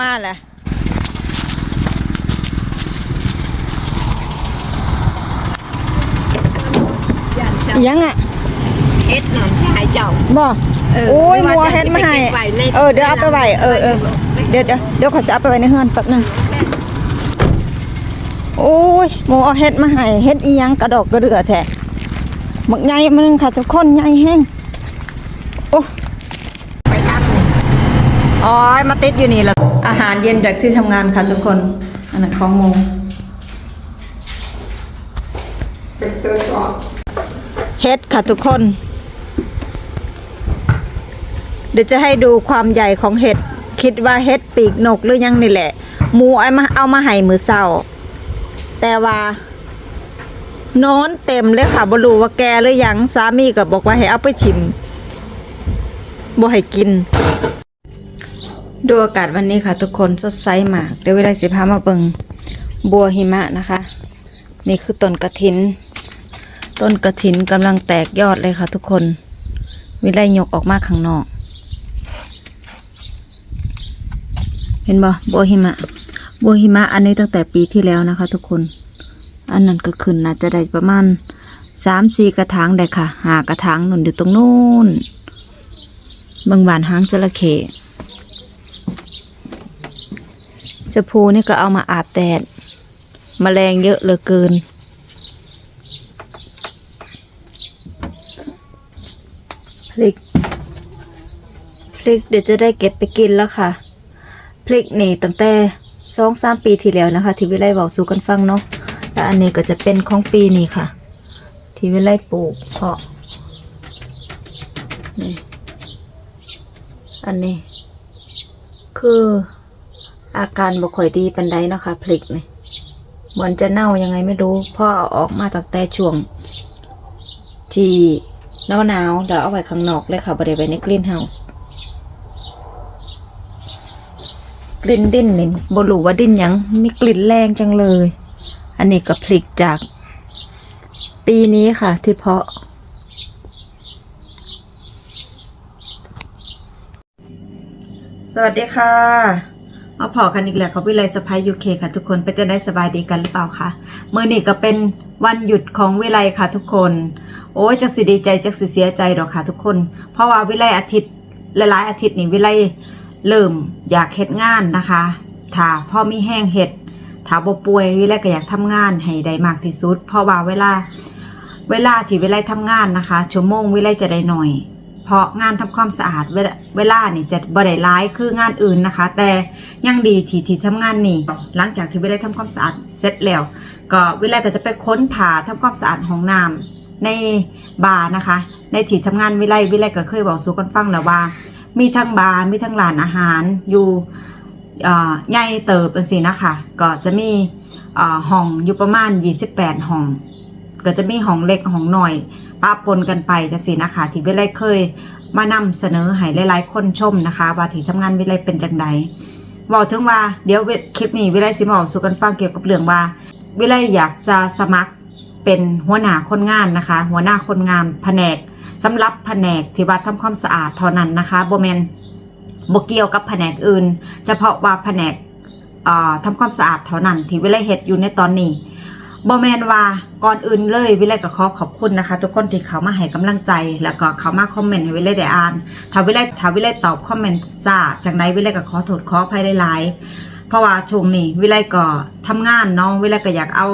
มาแหละยังอะเฮ็ดหนอนชายเจ้าบ่เออโอ้ยไม่มัวว่าจะเฮ็ดมาให้ไปเก็บไว้ในเออเดี๋ยวเอาไปไว้เออเออเดี๋ยวเดี๋ยวเดี๋ยวขอจะเอาไปไว้ในเฮือนแป๊บหนึงโอ้ยหมูเอาเฮ็ดมาให้เฮ็ดอีหยังกระดอกกระเดือแท้หมักใหญ่มันงค่ะทุกคนใหญ่แห้งโอ้ไปทำนี่อ๋อมาติดอยู่นี่แล้ว อาหารเย็นจากที่ทำงานค่ะทุกคน อันนั้นของหมูเป็นตัวสอบเฮ็ดค่ะทุกคน เดี๋ยวจะให้ดูความใหญ่ของเห็ด คิดว่าเห็ดปีกนกหรือยังนี่แหละ หมูเอามาเอามาให้มือเศร้า แต่ว่านอนเต็มเลยค่ะบ่รู้ว่าแกหรือยังสามีก็บอกว่าให้เอาไปถิ่มบ่ให้กิน ดูอากาศวันนี้ค่ะ ทุกคนสดใสมากเดี๋ยวเวลาสิพามาเบิงบัวหิมะนะคะ นี่คือต้นกระถิน ต้นกระถินกำลังแตกยอดเลยค่ะ ทุกคนวิไลยกออกมาข้างนอก เห็นบ่บัวหิมะบัวหิมะอันนี้ตั้งแต่ปีที่แล้วนะคะ ทุกคน อันนั้นก็ขึ้นน่าจะได้ประมาณสามสี่กระถางได้ค่ะหากระถางหนุนอยู่ตรงนู้นบางบานหางจระเข้ จะพูนี่ก็เอามาอาบแดดมแมลงเยอะเหลือเกิน พริก พริกเดี๋ยวจะได้เก็บไปกินแล้วค่ะ พริกนี่ตั้งแต่สองสามปีที่แล้วนะคะ ที่วิไลบอกสู่กันฟังเนาะและอันนี้ก็จะเป็นของปีนี้ค่ะ ที่วิไลปลูกเพาะนี่อันนี้ คือ อาการบ่ค่อยดีปันใดเนาะค่ะพริกนี่เหมือนจะเน่ายังไงไม่รู้พ่อเอาออกมาตั้งแต่ช่วง ที่หนาวหนาวๆแล้วเอาไว้ข้างนอกเลยค่ะบริเวณในกรีนเฮาส์กลิ่นดินนี่บรู้ว่าดินยังมีกลิ่นแรงจังเลย อันนี้ก็พลิกจาก ปีนี้ค่ะ ที่เพาะสวัสดีค่ะ มาพอกันอีกแล้วกับวิไลสะพายยูเคค่ะ ทุกคนเป็นจะได้สบายดีกันหรือเปล่าคะเมื่อนี้ก็เป็นวันหยุดของวิไลค่ะทุกคน โอ้ยจักสิดีใจจักสิเสียใจดอกค่ะทุกคน เพราะว่าวิไลอาทิตย์หลายๆอาทิตย์นี่วิไลเริ่มอยากเฮ็ดงานนะคะถ้าพ่อมีแห้งเฮ็ดถ้าบ่ป่วยวิไลก็อยากทำงานให้ได้มากที่สุด เพราะว่าเวลาเวลาที่วิไลทำงานนะคะชั่วโมงวิไลจะได้หน่อย เพราะงานทำความสะอาดเวลาเนี่จะบ่ได้ร้ายคืองานอื่นนะคะ แต่ยังดีที่ที่ทำงานนี่หลังจากที่วิไลทำความสะอาดเสร็จแล้ว ก็วิไลก็จะไปค้นผ่าทำความสะอาดห้องน้ำในบาร์นะคะ ในที่ทำงานวิไลวิไลก็เคยบอกสู่กันฟังแล้วว่า มีทั้งบาร์มีทั้งร้านอาหารอยู่ใหญ่เติบเป็นสินะคะก็จะมีห้องอยู่ประมาณ 28 ห้อง ก็จะมีห้องเล็กห้องหน้อยปะปนกันไปจะสินะคะ ที่วิไลเคยมานำเสนอให้หลายๆคนชมนะคะ ว่าที่ทำงานวิไลเป็นจังใดบอกถึงว่าเดี๋ยวคลิปนี้วิไลสิบอกสู่กันฟังเกี่ยวกับเรื่องว่า วิไลอยากจะสมัครเป็นหัวหน้าคนงานนะคะ หัวหน้าคนงานแผนกสำหรับแผนกที่ว่าทำความสะอาดเท่านั้นนะคะโบแมนบเกี่ยวกับแผนกอื่น เฉพาะว่าแผนกทำความสะอาดเท่านั้นที่วิไลเฮ็ดอยู่ในตอนนี้ บอแมนว่าก่อนอื่นเลยวิไลก็ขอขอบคุณนะคะ ทุกคนที่เขามาให้กำลังใจ แล้วก็เขามาคอมเมนต์ให้วิไลได้อ่านถ้าวิไลถ้าวิไลตอบคอมเมนต์ซาจังใดวิไลก็ขอโทษขออภัยหลายๆเพราะว่าช่วงนี้วิไลก็ทำงานเนาะวิไลก็อยากเอา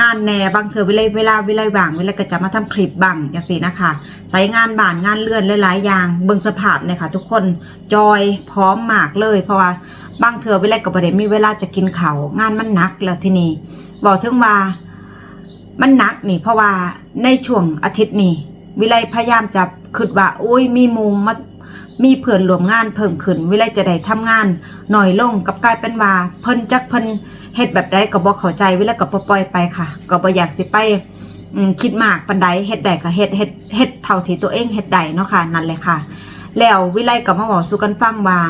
งานแหน่บางเธอวิไลเวลาวิไลว่าง วิไลก็จะมาทำคลิปบ้างอย่างสีนะคะ ใช้งานบ้านงานเลื่อนหลายๆอย่างเบิ่งสภาพเนี่ยค่ะ ทุกคนจอยพร้อมมากเลย เพราะว่าบางเธอวิไลก็บ่ได้มีเวลาจะกินเขางานมันหนักแล้วทีนี้ บอกถึงว่า มันหนักนี่ เพราะว่าในช่วงอาทิตย์นี้วิไลพยายามจะคิดว่าโอ้ยมีมูมมามีเพื่อนรวมงานเพิ่มขึ้น วิไลจะได้ทำงานหน่อยลงกับกลายเป็นว่าเพิ่นจักเพิ่นเฮ็ดแบบใดก็บ่เข้าใจวิไลก็บ่ปล่อยไปค่ะ ก็บ่อยากสิไปคิดมากปานใดเฮ็ดได้ก็เฮ็ดเฮ็ดเฮ็ดเท่าที่ตัวเองเฮ็ดได้เนาะค่ะนั่นแหละค่ะ แล้ววิไลก็มาบอกสู่กันฟังว่า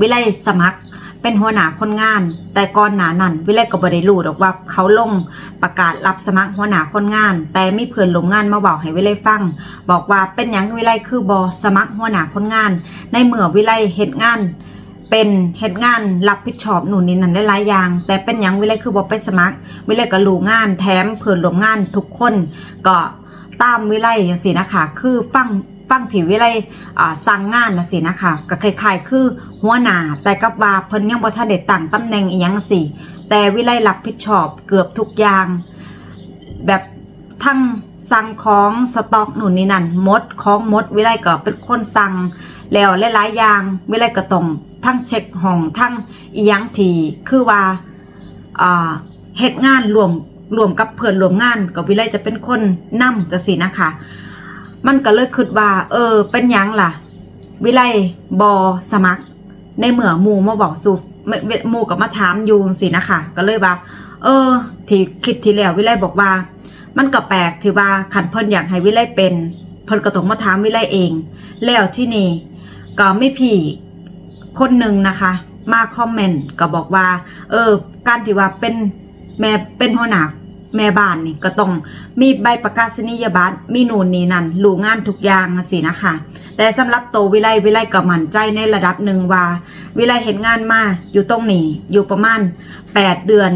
วิไลสมัคร เป็นหัวหน้าคนงาน แต่ก่อนหน้านั้นวิไลก็บ่ได้รู้ดอกว่าเขาลงประกาศรับสมัครหัวหน้าคนงาน แต่ไมีเพื่อนลงงานมาบอกให้วิไลฟัง บอกว่าเป็นยังวิไลคือบอสมัครหัวหน้าคนงาน ในเมื่อวิไลเฮ็ดงานเป็นเฮ็ดงานรับผิดชอบหนุนนี่นั่นหลายๆอย่าง แต่เป็นยังวิไลคือบ่ไปสมัคร วิไลก็รู้งานแถมเพื่อนร่วมงานทุกคนก็ตามวิไลจังซี่นะคะคือฟัง ฟังที่วิไลอ่าสั่งงานนะสินะคะก็คล้ายๆคือหัวหน้าแต่กับว่าเพิ่นยังบ่ทันได้ตั้งตำแหน่งอีหยังสิแต่วิไลรับผิดชอบเกือบทุกอย่าง แบบทั้งสั่งของสต็อกหนุนนี่นั่นหมดของหมด วิไลก็เป็นคนสั่งแล้วหลายๆอย่างวิไลก็ต้องทั้งเช็คห้องทั้งอีหยังที่คือว่าอ่าเฮ็ดงานรวมรวมกับเพื่อนรวมงานก็วิไลจะเป็นคนนำจังซี่นะคะ มันก็เลยคิดว่า เออ เป็นยังล่ะ วิไลบอสมัคร ในเมื่อหมูมาบอกสูหมูกับมาถามยู่สินะคะก็เลยว่า เออ ที่คิดทีแล้ววิไลบอกว่า มันก็แปลกที่ว่าขันเพิ่นอยากให้วิไลเป็นเพิ่นก็ต้องมาถามวิไลเอง แล้วที่นี่ก็ไม่พี่คนหนึ่งนะคะ มาคอมเมนต์ก็บอกว่า เออ การที่ว่าเป็นแม่เป็นหัวหน้า แม่บ้านนี่ก็ต้องมีใบประกาศนียบัตรมีนูนนี่นั่นรู้งานทุกอย่างสินะคะ แต่สำหรับโตวิไลวิไลก็มั่นใจในระดับหนึ่งว่า วิไลเห็นงานมาอยู่ตรงนี้อยู่ประมาณ 8 เดือน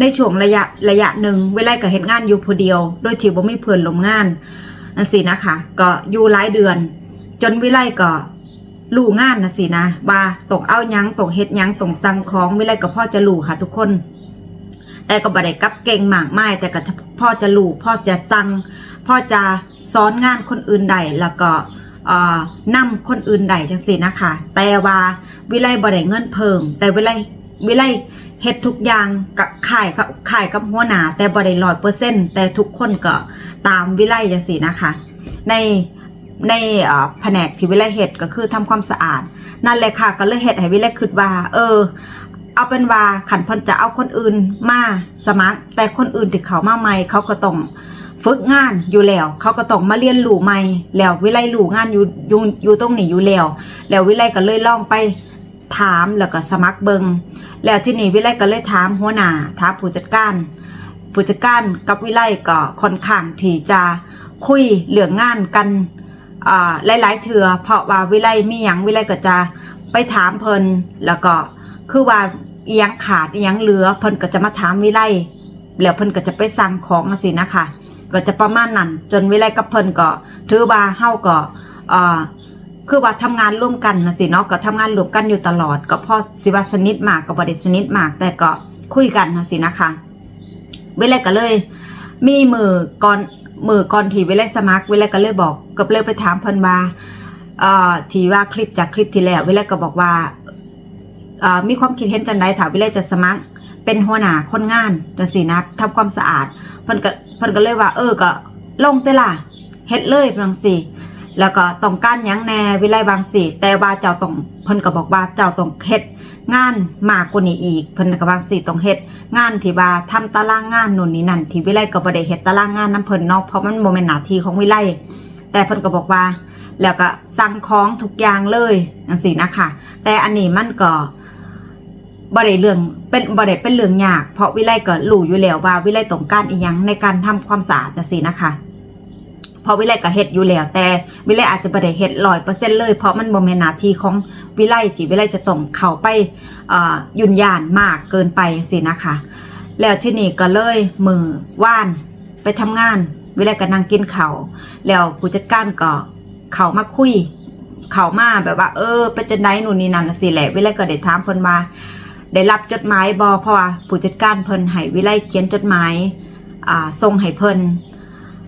ในช่วงระยะระยะหนึ่งวิไลก็เห็นงานอยู่ผู้เดียว โดยที่บ่มีเพื่อนลมงานนั่นสินะคะ ก็อยู่หลายเดือน จนวิไลก็รู้งานนะสินะว่าตกเอายังตกเฮ็ดยังตกสั่งของวิไลก็พ่อจะรู้ค่ะทุกคน แต่ก็บ่ได้กับเก่งมากไมายแต่ก็พ่อจะรู้พ่อจะสั่งพ่อจะสอนงานคนอื่นใดแล้วก็เอ่อนำคนอื่นใดจังซี่นะคะ แต่ว่าวิไลบ่ได้เงินเพิ่ม แต่วิไลวิไลเฮ็ดทุกอย่างกับขายกับขายกับหัวหน้าแต่บ่ได้ร้อยเปอร์เซ็นต์แต่ทุกคนก็ตามวิไลจังซี่นะคะ ในในแผนกที่วิไลเฮ็ดก็คือทำความสะอาด นั่นแหละค่ะก็เลยเฮ็ดให้วิไลคิดว่า เออ เอาเป็นว่าขันเพิ่นจะเอาคนอื่นมาสมัคร แต่คนอื่นที่เขามาใหม่เขาก็ต้องฝึกงานอยู่แล้ว เขาก็ต้องมาเรียนรู้ใหม่แล้ววิไลรู้งานอยู่อยู่อยู่ตรงนี้อยู่แล้ว แล้ววิไลก็เลยลองไปถามแล้วก็สมัครเบิงแล้วที่นี่วิไลก็เลยถามหัวหน้าถามผู้จัดการผู้จัดการกับวิไลก็ค่อนข้างที่จะคุยเรื่องงานกันอ่าหลายๆเทื่อเพราะว่าวิไลมีหยังวิไลก็จะไปถามเพิ่นแล้วก็ คือว่าอียังขาดอียังเหลือเพิ่นก็จะมาถามวิไลแล้วเพิ่นก็จะไปสั่งของสินะคะก็จะประมาณนั้นจนวิไลกับเพิ่นก็ถือว่าเฮาก็เอ่อคือว่าทำงานร่วมกันนะสิเนาะก็ทำงานร่วมกันอยู่ตลอด ก็พอสิว่าสนิทมากก็บ่ได้สนิทมาก แต่ก็คุยกันนะสินะคะวิไลก็เลย มีมือก่อนมือก่อนที่วิไลสมัครวิไลก็เลยบอกก็เลยไปถามเพิ่นว่าเอ่อที่ว่าคลิปจากคลิปที่แล้ววิไลก็บอกว่า มีความคิดเห็นจังไดถาวิเลยจะสมัคร เป็นหัวหน้าคนงานจังซี่นะทำความสะอาดเพิ่นก็เพิ่นก็เลยว่า เออก็ลงเตล่ะเฮ็ดเลยบางสิแล้วก็ต้องการยังแหน่วิไลบางสิแต่ว่าเจ้าต้องเพิ่นก็บอกว่าเจ้าต้องเฮ็ดงานมากกว่านี้อีกเพิ่นก็บางสิต้องเฮ็ดงานที่ว่าทำตารางงานนู่นนี่นั่นที่วิไลก็บ่ได้เฮ็ดตารางงานนํเพิ่นเนาะเพราะมันบ่แม่นหน้าที่ของวิไลแต่เพิ่นก็บอกว่า แล้วก็สั่งของทุกอย่างเลยจังซี่นะคะแต่อันนี้มันก็ บ่ได้เรื่องเป็นบ่ได้เป็นเรื่องยาก เพราะวิไลก็รู้อยู่แล้วว่าวิไลต้องการอีหยังในการทำความสะอาดจังซี่นะคะเพราะวิไลก็เฮ็ดอยู่แล้วแต่วิไลอาจจะบ่ได้เฮ็ด100%เซ็นต์เลย เพราะมันบ่แม่นหน้าที่ของวิไลที่วิไลจะต้องเข้าไปเอ่อยุ่นยานมากเกินไปจังซี่นะคะ แล้วที่นี่ก็เลยมือว่านไปทำงาน วิไลก็นั่งกินข้าวแล้วผู้จัดการก็เข้ามาคุย เข้ามาแบบว่า เออเป็นจังได๋นู่นนี่นั่นสิแหละวิไลก็ได้ถามเพิ่นว่า ได้รับจดหมายบอเพราะว่าผู้จัดการเพิ่นให้วิไลเขียนจดหมายอ่าส่งให้เพิ่น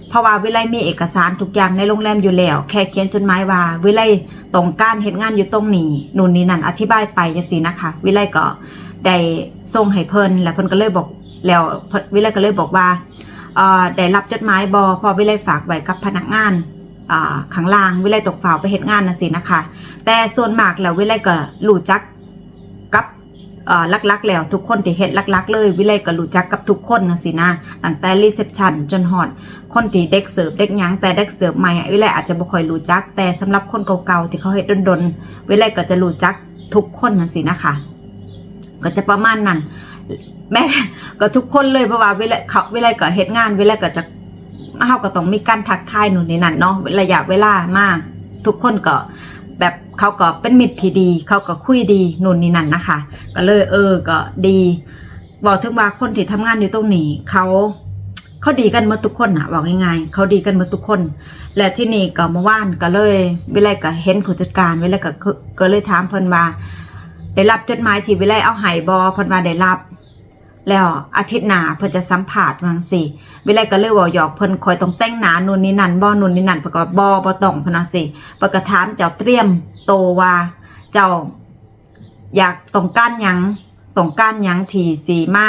เพราะว่าวิไลมีเอกสารทุกอย่างในโรงแรมอยู่แล้ว แค่เขียนจดหมายว่าวิไลต้องการเฮ็ดงานอยู่ตรงนี้นู่นนี่นั่นอธิบายไปจังซี่นะคะ วิไลก็ได้ส่งให้เพิ่นแล้วเพิ่นก็เลยบอกแล้ววิไลก็เลยบอกว่าอ่อได้รับจดหมายบอเพอวิไลฝากไว้กับพนักงานข้างล่างวิไลตกฝาไปเฮ็ดงานนะสินะคะ แต่ส่วนมากแล้ววิไลก็รู้จัก ลักๆ แล้วทุกคนที่เฮ็ดลักๆ เลยวิไลก็รู้จักกับทุกคนนะสินะตั้งแต่รีเซพชันจนฮอดคนที่เด็กเสิร์ฟเด็กยังแต่เด็กเสิร์ฟใหม่อะวิไลอาจจะบ่ค่อยรู้จัก แต่สำหรับคนเก่าๆที่เขาเฮ็ดดนๆวิไลก็จะรู้จักทุกคนนะสินะคะก็จะประมาณนั้นแม่ก็ทุกคนเลยเพราะว่าวิไลเขาวิไลก็เฮ็ดงานวิไลก็จะเฮาก็ต้องมีการทักทายหนู่นนี่นั่นเนาะระยะเวลามาทุกคนก็ เขาก็เป็นมิตรที่ดี เขาก็คุยดีนู่นนี่นั่นนะคะ ก็เลยเออก็ดีบอกถึงว่าคนที่ทำงานอยู่ตรงนี้เขาเขาดีกันหมาทุกคนอะบอกง่ายๆเขาดีกันหมาทุกคน และที่นี่ก็เมื่อวานก็เลยวิไลก็เห็นผู้จัดการวิไลก็ก็เลยถามเพิ่นว่าได้รับจดหมายที่วิไลเอาให้บอเพิ่นว่าได้รับ แล้วอาทิตย์หน้าเพิ่นจะสัมภาษณ์ว่าจังซี่วิไลก็เลยว้าหยอกเพิ่นคอยต้องแต่งหนานู่นนี่นั่นบ่นู่นนี่นั่นเพิ่นก็บ่บ่ต้องพนว่าสิเพิ่นก็ถามเจ้าเตรียมโตว่า เจ้า อยากต้องการหยังต้องการหยังที่สิมา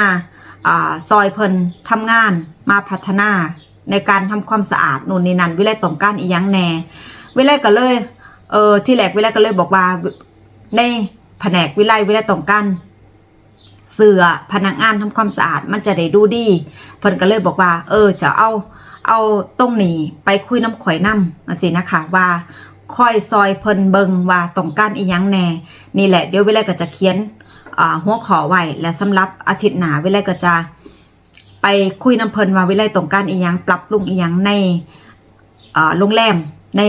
อ่าซอยเพิ่นทำงานมาพัฒนาในการทำความสะอาดนู่นนี่นั่นวิไลต้องการอีหยังแน่วิไลก็เลยเออที่แรกวิไลก็เลยบอกว่าในแผนกวิไลวิไลต้องการ เสือพนักงานทำความสะอาดมันจะได้ดูดี เพิ่นก็เลยบอกว่า เออจะเอาเอาตรงนี้ไปคุยน้ำข่อยน้ำมาสินะคะว่าค่อยซอยเพิ่นเบิงว่าต้องการอีหยังแน่ นี่แหละเดี๋ยวเวลาก็จะเขียนหัวขอไว้และสำหรับอาทิตย์หน้าเวลาก็จะไปคุยน้ำเพิ่นว่าเวลต้องการอีหยังปรับปรุงอีหยังในโรงแรมใน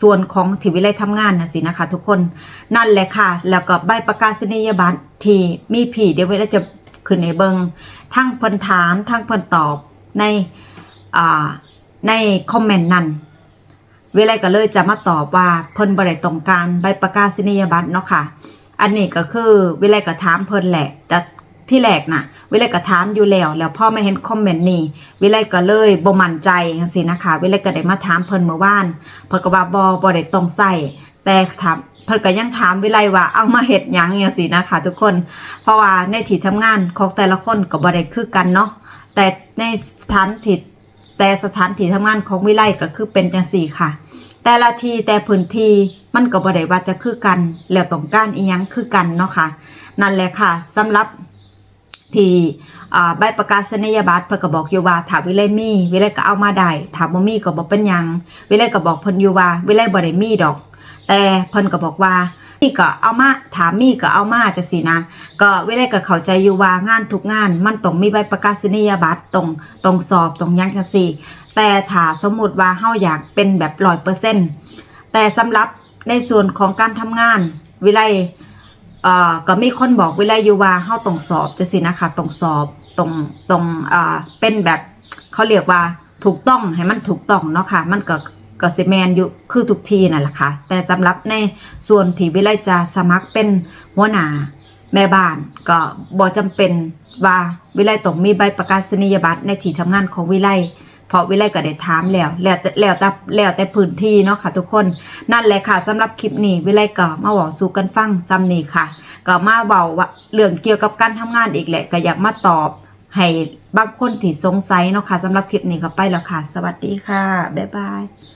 ส่วนของที่วิไลทำงานนะสินะคะ ทุกคนนั่นแหละค่ะ แล้วก็ใบประกาศนียบัตรที่มีผีเดี๋ยวเวลาจะขึ้นในเบิงทั้งเพิ่นถามทั้งเพิ่นตอบในในคอมเมนต์นั้นเวลาก็เลยจะมาตอบว่าเพิ่นบ่ได้ต้องการใบประกาศนียบัตรเนาะค่ะ อันนี้ก็คือเวลาก็ถามเพิ่นแหละแต่ ที่แรกน่ะเลาก็ถามอยู่แล้ว แล้วพ่อมาเห็นคอมเมนต์นี้เลาก็เลยบ่มั่นใจจังซี่นะคะเลาก็ได้มาถามเพิ่นเมื่อวานเพิ่นก็ว่าบ่บ่ได้ต้องใส่แต่ถามเพิ่นก็ยังถามวิไลว่าเอามาเฮ็ดยังจังซี่นะคะทุกคน เพราะว่าในที่ทำงานของแต่ละคนก็บ่ได้คือกันเนาะแต่ในสถานที่แต่สถานที่ทำงานของวิไลก็คือเป็นจังซี่ค่ะ แต่ละทีแต่พื้นที่มันก็บ่ได้ว่าจะคือกัน แล้วต้องการอีหยังคือกันเนาะค่ะนั่นแหละค่ะสำหรับ ที่ใบประกาศนียบัตรเพิ่นก็บอกอยู่ว่าถ้าวิไลมีวิไลก็เอามาได้ถ้าบ่มีก็บ่เป็นหยังวิไลก็บอกเพิ่นอยู่ว่าวิไลบ่ได้มีดอก แต่เพิ่นก็บอกว่ามีก็เอามาถามมีก็เอามาจังซี่นะ ก็วิไลก็เข้าใจอยู่ว่างานทุกงาน มันต้องมีใบประกาศนียบัตรตรงตรงสอบตรงยังจังซี่แต่ถ้าสมมุติว่าเฮาอยากเป็นแบบ100%แต่สำหรับในส่วนของการทำงาน วิไล เอ่อก็มีคนบอกวิไลอยู่ว่าเฮาต้องสอบจังซี่นะคะต้องสอบตรงตรงอ่าเป็นแบบเขาเรียกว่าถูกต้องให้มันถูกต้องเนาะค่ะ มันก็ก็สิแมนอยู่คือทุกทีนั่นแหละค่ะ แต่สำหรับในส่วนที่วิไลจะสมัครเป็นหัวหน้าแม่บ้านก็บ่จำเป็นว่าวิไลต้องมีใบประกาศนียบัตรในที่ทำงานของวิไล เพราะวิไลก็ได้ถามแล้ว แล้วแต่แล้วแต่แล้วแต่พื้นที่เนาะค่ะทุกคน นั่นแหละค่ะสำหรับคลิปนี้วิไลก็มาเว้าสู่กันฟังซ้ำนี้ค่ะ ก็มาเบาว่าเรื่องเกี่ยวกับการทำงานอีกแหละก็อยากมาตอบให้บางคนที่สงสัยเนาะค่ะสำหรับคลิปนี้ก็ไปแล้วค่ะ สวัสดีค่ะ บ๊ายบาย